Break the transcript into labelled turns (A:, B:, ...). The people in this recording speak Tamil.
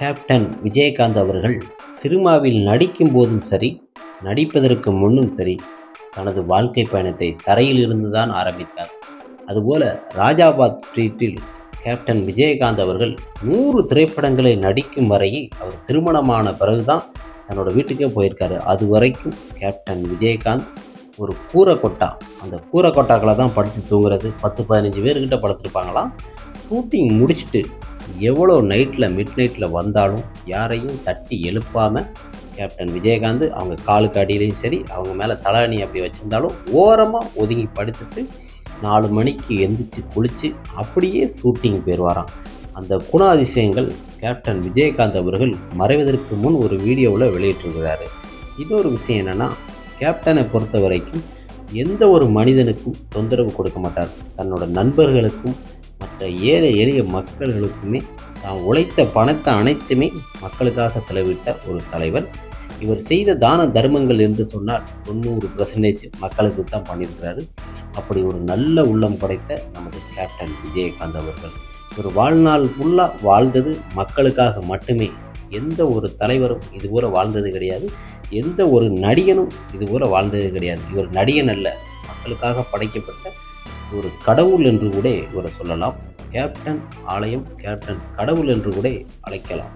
A: கேப்டன் விஜயகாந்த் அவர்கள் சினிமாவில் நடிக்கும் போதும் சரி நடிப்பதற்கு முன்னும் சரி தனது வாழ்க்கை பயணத்தை தரையிலிருந்து தான் ஆரம்பித்தார். அதுபோல ராஜாபாத் ஸ்ட்ரீட்டில் கேப்டன் விஜயகாந்த் அவர்கள் நூறு திரைப்படங்களை நடிக்கும் வரையில் அவர் திருமணமான பிறகுதான் தன்னோட வீட்டுக்கே போயிருக்காரு. அது வரைக்கும் கேப்டன் விஜயகாந்த் ஒரு கூரை கொட்டா அந்த கூரை கொட்டாக்களை தான் படுத்து தூங்குறது. பத்து பதினஞ்சு பேர்கிட்ட படுத்திருப்பாங்களாம். ஷூட்டிங் முடிச்சுட்டு எவ்வளோ நைட்டில் மிட் நைட்டில் வந்தாலும் யாரையும் தட்டி எழுப்பாமல் கேப்டன் விஜயகாந்த் அவங்க காலுக்கு அடியிலையும் சரி அவங்க மேலே தலாணி அப்படி வச்சுருந்தாலும் ஓரமாக ஒதுங்கி படுத்துட்டு நாலு மணிக்கு எந்திரிச்சு குளித்து அப்படியே ஷூட்டிங் போயிடுவாராம் அந்த குணாதிசயங்கள் கேப்டன் விஜயகாந்த் அவர்கள் மறைவதற்கு முன் ஒரு வீடியோவில் வெளியிட்டிருக்கிறாரு. இன்னொரு விஷயம் என்னென்னா கேப்டனை பொறுத்த வரைக்கும் எந்த ஒரு மனிதனுக்கும் தொந்தரவு கொடுக்க மாட்டார். தன்னோட நண்பர்களுக்கும் ஏழை எளிய மக்கள்களுக்குமே தான் உழைத்த பணத்தை அனைத்துமே மக்களுக்காக செலவிட்ட ஒரு தலைவர் இவர் செய்த தான தர்மங்கள் என்று சொன்னால் தொண்ணூறு பர்சன்டேஜ் மக்களுக்கு தான் பண்ணியிருக்கிறாரு. அப்படி ஒரு நல்ல உள்ளம் படைத்த நமது கேப்டன் விஜயகாந்த் அவர்கள். ஒரு வாழ்நாள் ஃபுல்லாக வாழ்ந்தது மக்களுக்காக மட்டுமே. எந்த ஒரு தலைவரும் இதுபோல வாழ்ந்தது கிடையாது. எந்த ஒரு நடிகனும் இதுபோல வாழ்ந்தது கிடையாது. இவர் நடிகன் அல்ல மக்களுக்காக படைக்கப்பட்ட ஒரு கடவுள் என்று கூட இவரை சொல்லலாம். கேப்டன் ஆலயம் கேப்டன் கடவுள் என்று கூட அழைக்கலாம்.